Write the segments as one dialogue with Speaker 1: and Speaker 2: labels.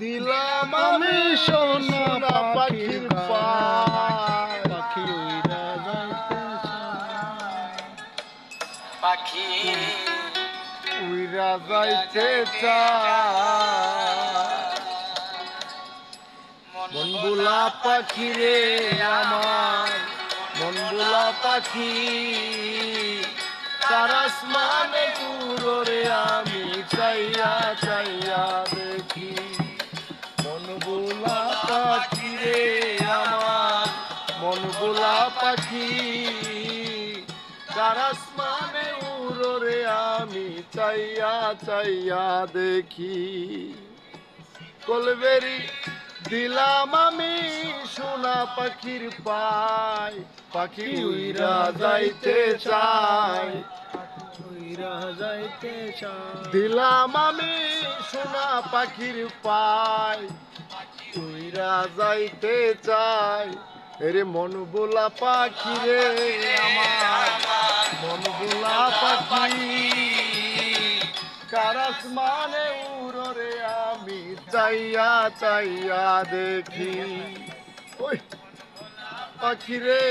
Speaker 1: দিলাম আমি সোনা পাখির
Speaker 2: পাখি উইরা যাইতে
Speaker 3: পাখি
Speaker 1: উইরা যাইতে মনবুলা পাখি রে আমার। মনবুলা পাখি তার আসমানে পুরো রে আমি চাইয়া মনবুলা পাখি, তার আসমানে রে আমি চাইয়া চাইয়া দেখি। কলবেরি দিলাম আমি সোনা পাখির পায়, পাখি উইরা যাইতে চায়। দিলাম আমি সোনা পাখির পায় উইরা যাইতে চায়। এরে মন বোলা পাখি রে, আমার মন বোলা পাখি। কারাস মানে উড়রে আমি চাইয়া চাইয়া দেখি। ওই পাখি রে,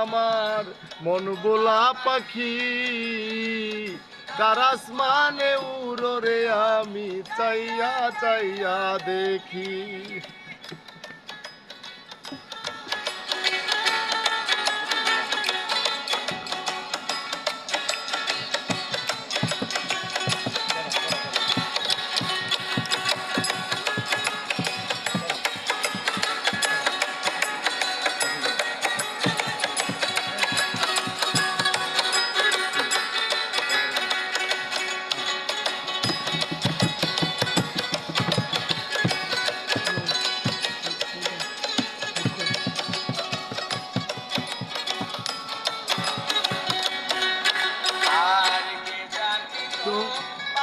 Speaker 1: আমার মন বোলা পাখি। কারাস মানে উড়রে আমি চাইয়া চাইয়া দেখি।
Speaker 3: আর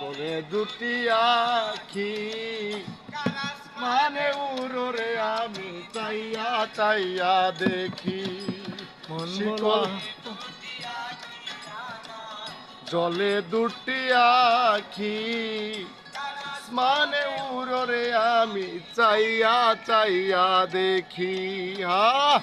Speaker 1: বলে দুটি আখি। মানে উড়রে আমি চাইয়া চাইয়া দেখি। শিকল। জলে দুটি আখি। মানে উড়রে আমি চাইয়া চাইয়া দেখি। হা